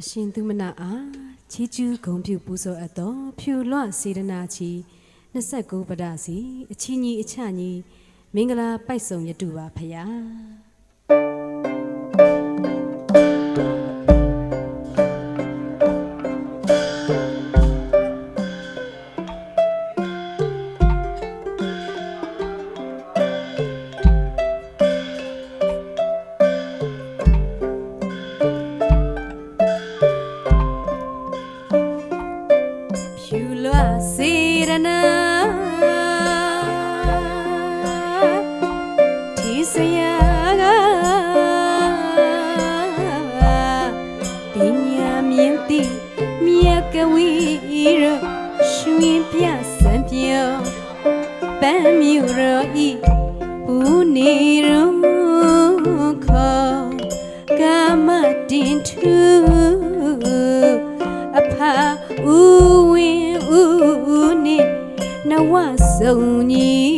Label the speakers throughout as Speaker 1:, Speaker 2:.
Speaker 1: အရှင်သူမနာအားချီးကျူးဂုဏ်ပြုပူဇော်အပ်သောဖြူလွစေတနာချီ29ပဒစီအချီးညီအချညီမင်္ဂလာပိုက်ဆုံရတုပါဖရာ ပန်းမြူရောဤဘူးနေရောခေါ်ကာမတင်ထူအဖာဦးဝင်းဦးနေနဝဆုံကြီး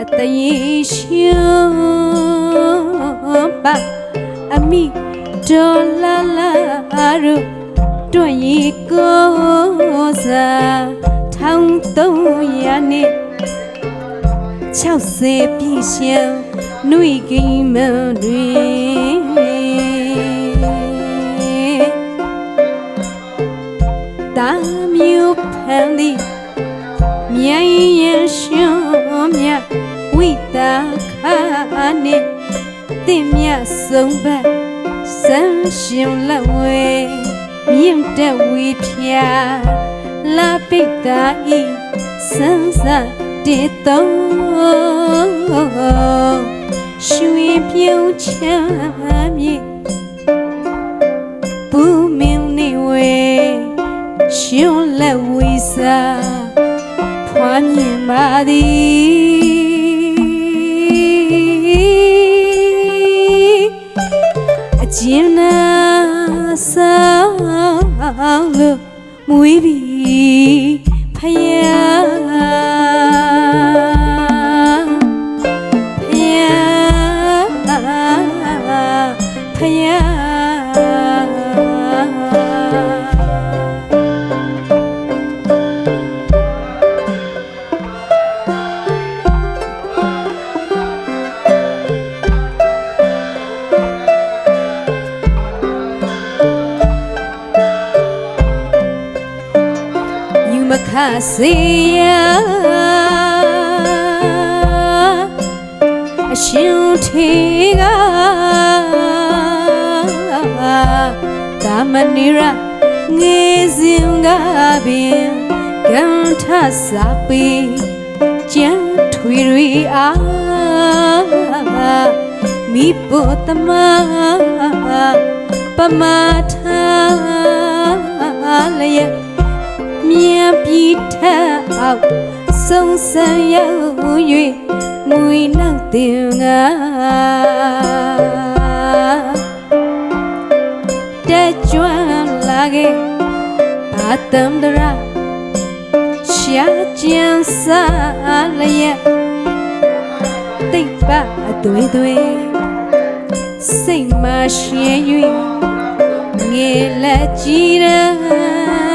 Speaker 1: အတရေရှင်ပါအမိဒေါ်လာလာရု တွန့်ရီကိုစားထောင်းသုံးရနေ60ပြည့်ရှံနှွေကိမ်းမတွင်တာမျိုးဖန်သည်မြိုင်ရန်ရှင်မြတ်ဝိတာခာနှင့်တင် မြတ်ဆုံးဘတ်စံရှင်လက်ဝဲမြင့်တက်ဝီဖျာလာပိတ်တာဤစံစာတေတုံးရွှေပြုံးချမ်းမြေပူမင်းနေဝဲရှင်လက်ဝီစာဖွာမြင်ပါသည်အကျဉ်းနာဆောင် လို့မွေးပြီ စေရအရှင်ထေကကာမနိရငေစဉ်ကပင်ကံထစာပေကျန်ထွေတွေအားမိဖို့တမပမာထာလျက် မြန်ပြီးထအောင်ဆုံးဆံရောက်၍မွေနောက်တင်ငါတက်ကြွလာခဲ့အာတမ်ဒရာရှာကျန်စားလျက်တိတ်ပါအသွေးသွေးစိတ်မှရှင်၍ငယ်လက်ကြည်ရန်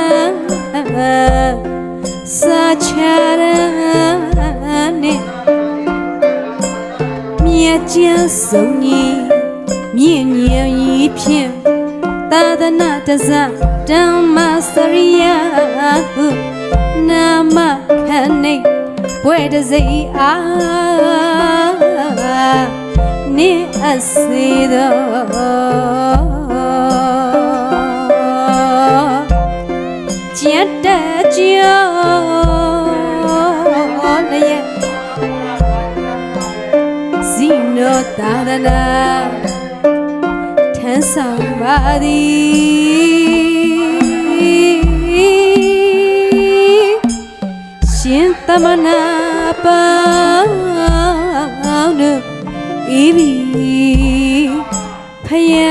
Speaker 1: စာချရန်နဲ့မြတ်ကျန်ဆုံးကြီးမြင့်မြတ်ကြီးဖြင့်သာသနာ ကျက်တကြောလျက်ဇိနောသာရနာထမ်းဆောင်ပါသည်ရှင်သမနာပေါင်းတို့ဤပြီဖယား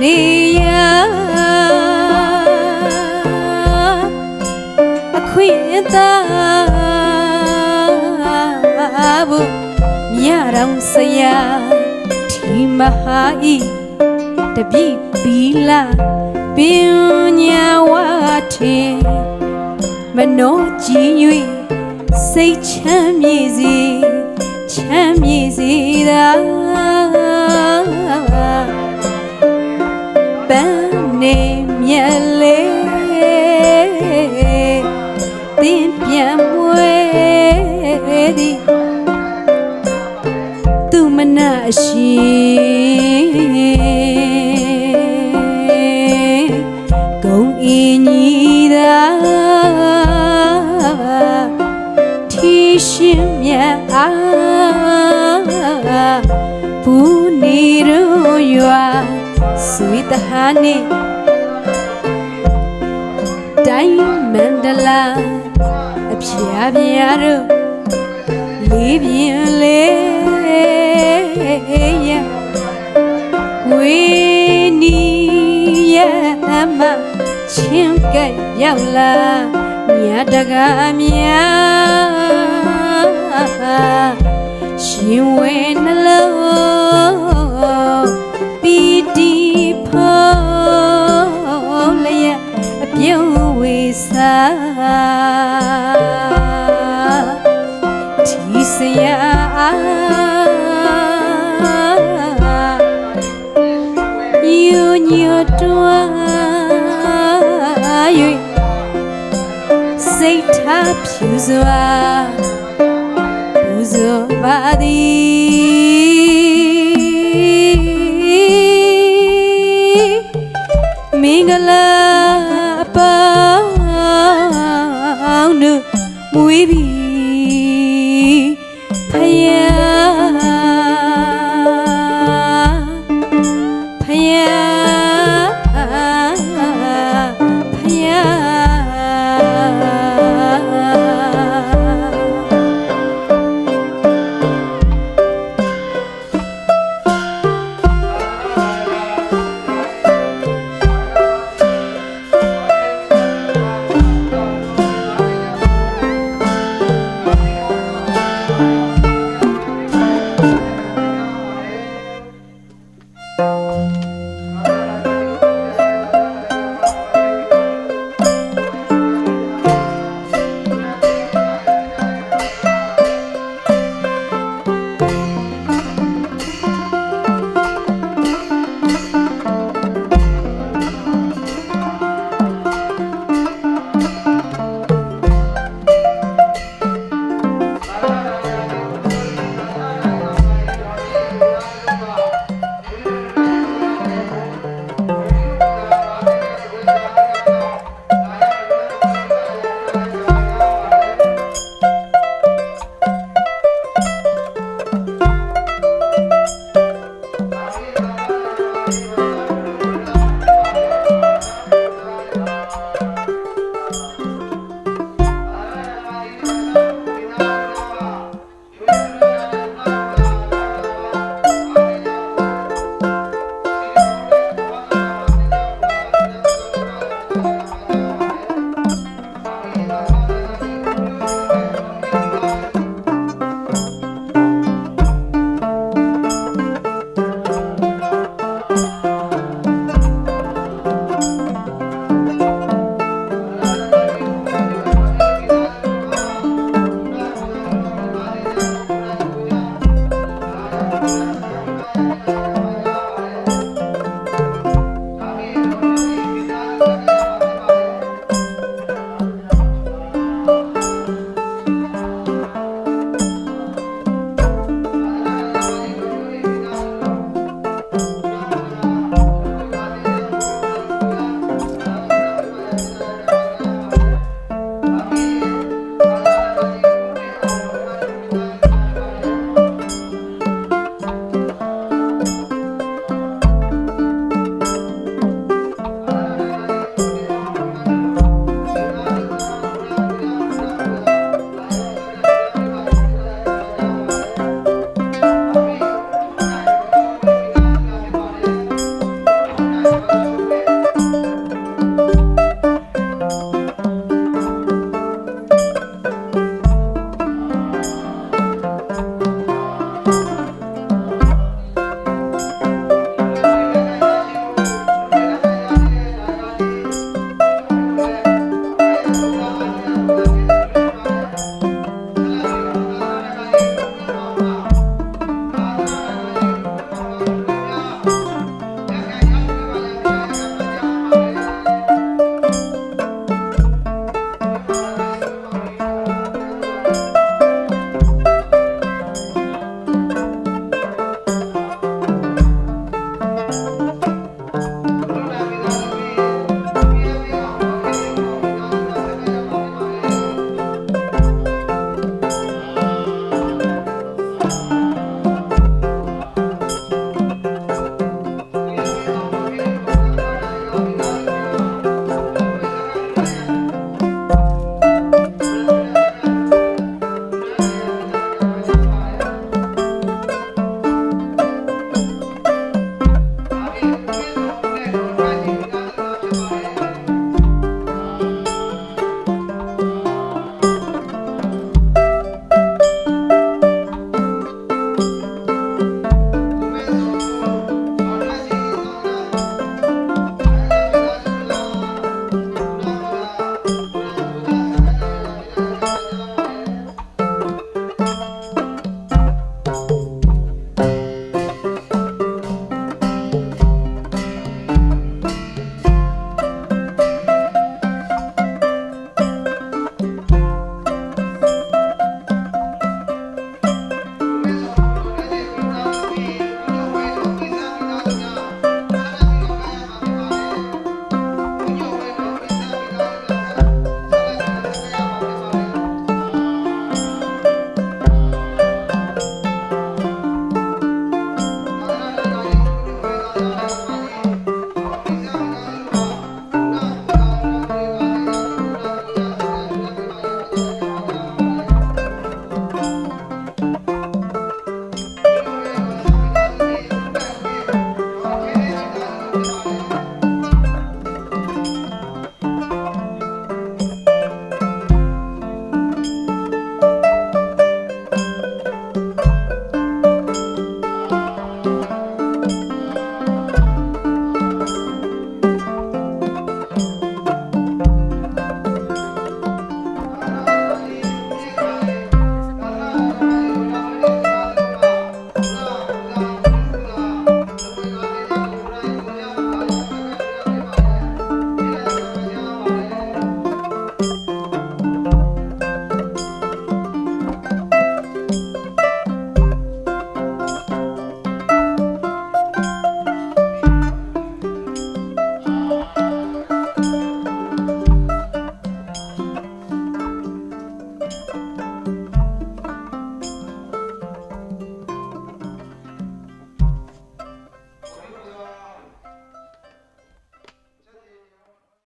Speaker 1: နေရအခွင့်သာဘူးမြရောင်စရာဒီမဟာဤတပိပီလာပညာဝထေမနောကြည်၍စိတ်ချမ်းမြေစီချမ်းမြေစီသာပ န်းနေမြက်လေးတင်းပြန်မွေသည်သူမနာရှိဂုံအင်းကြီးသာထီရှင်မြတ်အားဘူးနေရောရွာဆွေတ လာအဖျားပြားတို့လေးပြင်းလေးရဝေနီရမချင်းကဲ့ရောက်လာမြတ်တကားများရှင်ဝဲနှလုံး ဝေစာဒီစရာယူညွတ်တွား၍စိတ်ထားဖြူစွာ muy bien.